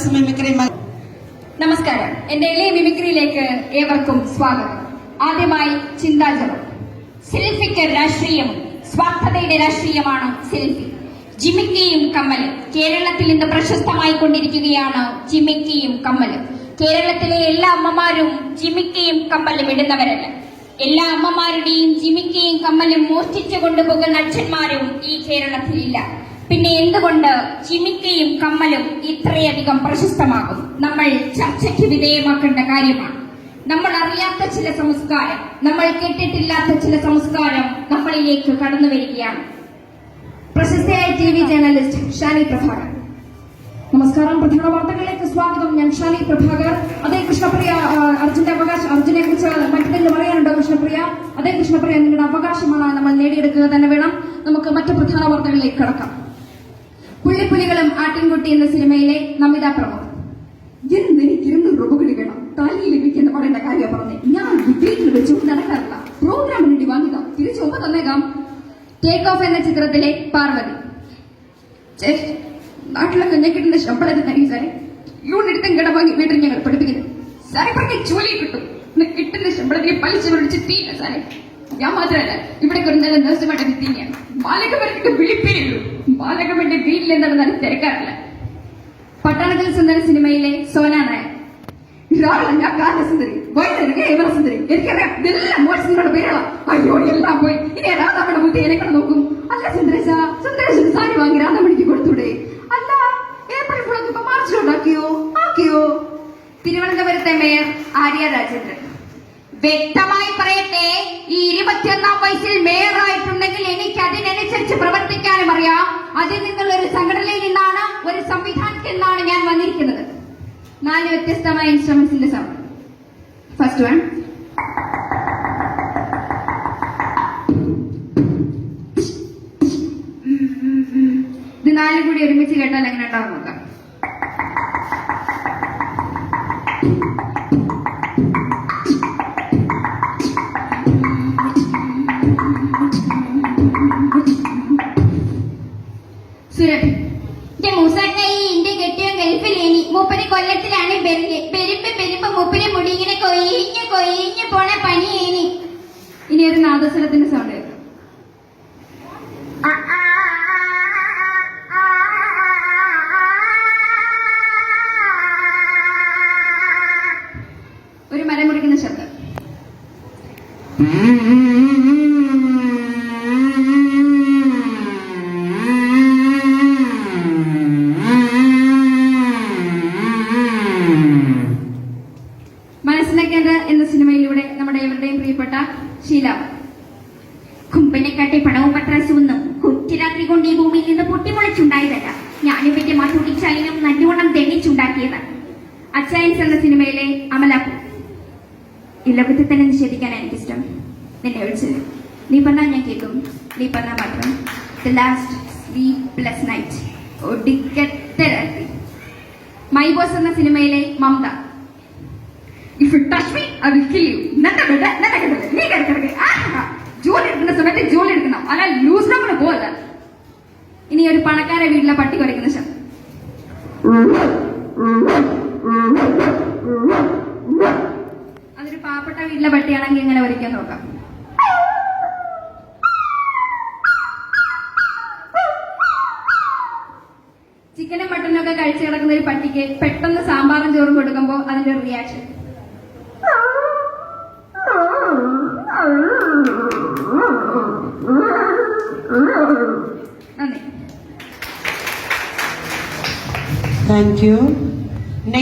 Girls mimicry നമസ്കാരം. എന്റെ എളിയ മിമിക്രിയിലേക്ക് ഏവർക്കും സ്വാഗതം. ആദ്യമായി ചിന്താജലം. സെൽഫിക്ക് രാഷ്ട്രീയം സ്വാർത്ഥതയുടെ രാഷ്ട്രീയമാണ് സെൽഫി. ജിമിക്കിയും കമ്മലും. കേരളത്തിൽ ഇന്ന് പ്രശസ്തമായി കൊണ്ടിരിക്കുകയാണ് ജിമിക്കിയും കമ്മലും. കേരളത്തിലെ എല്ലാ അമ്മമാരും ജിമിക്കിയും കമ്മലും ഇടുന്നവരല്ല. എല്ലാ അമ്മമാരുടെയും ജിമിക്കിയും കമ്മലും മോഷ്ടിച്ചു കൊണ്ടുപോകുന്ന അച്ഛന്മാരും ഈ കേരളത്തിലില്ല. പിന്നെ എന്തുകൊണ്ട് ജിമിക്കയും കമ്മലും ഇത്രയധികം പ്രശസ്തമാകും? നമ്മൾ ചർച്ചയ്ക്ക് വിധേയമാക്കേണ്ട കാര്യമാണ്. നമ്മൾ അറിയാത്ത ചില സംസ്കാരം നമ്മൾ കേട്ടിട്ടില്ലാത്ത ചില സംസ്കാരം നമ്മളിലേക്ക് കടന്നു വരികയാണ്. പ്രശസ്തയായ T V journalist Shani Prabhakar. നമസ്കാരം. പ്രധാന വാർത്തകളിലേക്ക് സ്വാഗതം. ഞാൻ ഷാനി പ്രഭാകർ. അതേ കൃഷ്ണപ്രിയ അർജുന്റെ അവകാശം അർജുനെ കുറിച്ച് മറ്റെന്തെങ്കിലും പറയാനുണ്ടോ കൃഷ്ണപ്രിയ? അതേ കൃഷ്ണപ്രിയ നിങ്ങളുടെ അവകാശമാണ് നമ്മൾ നേടിയെടുക്കുക തന്നെ വേണം. നമുക്ക് മറ്റു പ്രധാന വാർത്തകളിലേക്ക് കടക്കാം. പുള്ളിപ്പുലികളും ആട്ടിൻകുട്ടി എന്ന സിനിമയിലെ നമിത പ്രമോദ് എന്ന് എനിക്ക് ഇരുന്നൂറ് രൂപ കൂടി വേണം തലയിൽ ലഭിക്കുന്ന പറയേണ്ട കാര്യം പറഞ്ഞേ. ഞാൻ വീട്ടിൽ വെച്ചുകൊണ്ട് നടക്കാറില്ല. പ്രോഗ്രാമിന് വേണ്ടി വാങ്ങിക്കാം തിരിച്ചു ഒപ്പം തന്നേക്കാം. ടേക്ക് ഓഫ് എന്ന ചിത്രത്തിലെ പാർവതി. നാട്ടിലൊക്കെ ഞാൻ കിട്ടുന്ന ശമ്പളത്തിന് തരും സാറേ? എടുത്തും കട വാങ്ങി വീട്ടിൽ ഞങ്ങൾ പഠിപ്പിക്കുന്നു. സാറേ പറഞ്ഞ ജോലി കിട്ടും. ഇന്ന് കിട്ടുന്ന ശമ്പളത്തിന് പലിശ മേടിച്ച് തീയില്ല സാറേ. ഞാൻ മാത്രമല്ല ഇവിടെ കുറഞ്ഞ നഴ്സുമായിട്ട് തീയാണ് പറഞ്ഞിട്ട് വിളിപ്പേരുള്ളൂ ബാലകമന്റെ വീട്ടിൽ നടന്നാലും തിരക്കാറില്ല. പട്ടണത്തിൽ സുന്ദര സിനിമയിലെ സോന നായർ അയ്യോ പോയി. നോക്കും? അല്ല സാരി വാങ്ങി അല്ല ഏപ്രിൽ ആക്കിയോ? തിരുവനന്തപുരത്തെ മേയർ ആര്യ രാജേന്ദ്രൻ. വ്യക്തമായി പറയട്ടെ ഈ ഇരുപത്തിയൊന്നാം വയസ്സിൽ എനിക്ക് അതിനനുസരിച്ച് പ്രവർത്തിക്കാനും അറിയാം. അതിൽ നിന്നുള്ള ഒരു സംഘടനയിൽ നിന്നാണ് ഒരു സംവിധാനത്തിൽ നിന്നാണ് ഞാൻ വന്നിരിക്കുന്നത്. നാല് വ്യത്യസ്തമായ ഇൻസ്ട്രുമെന്റ്സിന്റെ സൗണ്ട് ഫസ്റ്റ് വൺ ഇത് നാലും കൂടി ഒരുമിച്ച് കേട്ടാൽ എങ്ങനെ ഉണ്ടാവും നോക്കാം. സുരഭി. എന്റെ മൂസാക്കായി ഇന്റെ കെട്ടിയ ഗൾഫിലേനി. മൂപ്പര് കൊല്ലത്തിലാണ് പെരുമ്പ് പെരുമ്പ് മൂപ്പര് മുടി ഇങ്ങനെ കൊയിഞ്ഞ് കൊയിഞ്ഞ് പോണ പണിയേനി ഇനി ഒരു നാദസ്വരത്തിന്റെ സൗണ്ട് ഒരു മരം മുറിക്കുന്ന ശബ്ദം. സിനിമയിലൂടെ നമ്മുടെ ഇവരുടെയും പ്രിയപ്പെട്ട ശീല. കുമ്പനെക്കാട്ടി പണവും പത്രാസും ഒന്നും കുറ്റിരാത്രി കൊണ്ട് ഈ ഭൂമിയിൽ നിന്ന് പൊട്ടിമുളച്ചുണ്ടായതല്ല. ഞാനും എന്റെ മാറ്റൂട്ടിച്ചാലിനും നല്ലോണം തെളിച്ചുണ്ടാക്കിയതാണ് അച്ചായൻസ് എന്ന സിനിമയിലെ അമലാപ്പു ഈ ലോകത്തെ തന്നെ നിഷേധിക്കാൻ എനിക്കിഷ്ടം. നിന്നെ വിളിച്ചത് നീ പറഞ്ഞാൽ ഞാൻ കേൾക്കും. നീ പറഞ്ഞാൽ മാത്രം. ദ ലാസ്റ്റ് സ്ലീപ്ലെസ് നൈറ്റ് ഒടുക്കത്തെ രാത്രി. മൈ ബോസ് എന്ന സിനിമയിലെ Mamta. If you touch me I will kill you നന്ന ബെഡ് നന്ന കേട നീ കിടക്കിടക്ക് ജോലി എടുക്കുന്ന സമയത്ത് ജോലി എടുക്കണം. അല്ല ലൂസ് നമ്മൾ പോകല്ല ഇനി ഒരു പണക്കാരെ വീട്ടിലെ പട്ടി കുറയ്ക്കുന്ന ശബ്ദം. അതൊരു പാവപ്പെട്ട വീട്ടിലെ പട്ടിയാണെങ്കിൽ എങ്ങനെ വരയ്ക്കാൻ നോക്കാം? ചിക്കനും മട്ടനും ഒക്കെ കഴിച്ചു കിടക്കുന്ന ഒരു പട്ടിക്ക് പെട്ടെന്ന് സാമ്പാറും ചോറും കൊടുക്കുമ്പോൾ അതിന്റെ റിയാക്ഷൻ Thank you. Next.